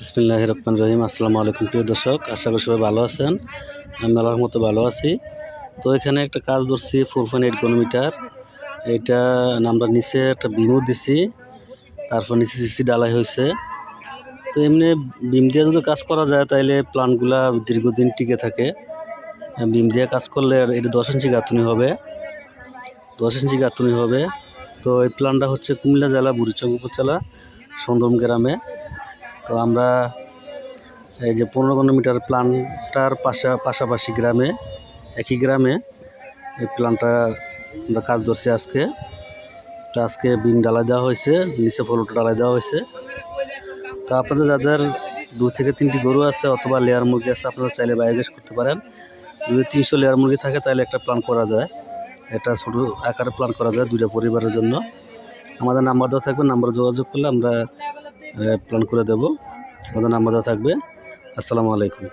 বিসমিল্লাহ রহমান রহিম। আসসালামু আলাইকুম, প্রিয় দর্শক। আশা করি সবাই ভালো আছেন। আমি আল্লাহর মতো ভালো আছি। তো এখানে একটা কাজ ধরছি ফোর পয়েন্ট এইট কিলোমিটার। এইটা আমরা নিচে একটা বিমও দিছি। তারপর নিচে সিসি ডালাই হয়েছে। তো এমনি বিম দিয়ে যদি কাজ করা যায় তাহলে প্লান্টগুলা দীর্ঘদিন টিকে থাকে। বিম দিয়ে কাজ করলে এটা দশ ইঞ্চি গাঁথনি হবে। দশ ইঞ্চি গাঁথনি হবে। তো এই প্ল্যানটা হচ্ছে কুমিল্লা জেলা বুড়িচং উপজেলা সন্দরম গ্রামে। তো আমরা এই যে পনেরো কিলোমিটার প্ল্যানটার পাশা, পাশাপাশি গ্রামে, একই গ্রামে এই প্ল্যানটা আমরা কাজ ধরছি আজকে। তো আজকে বিম ডালাই দেওয়া হয়েছে, নিচে ফলটা ডালাই দেওয়া হয়েছে। তো আপনাদের যাদের দু থেকে তিনটি গরু আছে অথবা লেয়ার মুরগি আছে, আপনারা চাইলে বায়োগ্যাস করতে পারেন। যদি তিনশো লেয়ার মুরগি থাকে, তাহলে একটা প্ল্যান করা যায়। এটা ছোটো আকারে প্ল্যান করা যায় দুইটা পরিবারের জন্য। আমাদের নাম্বার দেওয়া থাকবে নাম্বার যোগাযোগ করলে আমরা প্ল্যান করে দেবো। আমাদের নাম্বার দেওয়া থাকবে। আসসালামু আলাইকুম।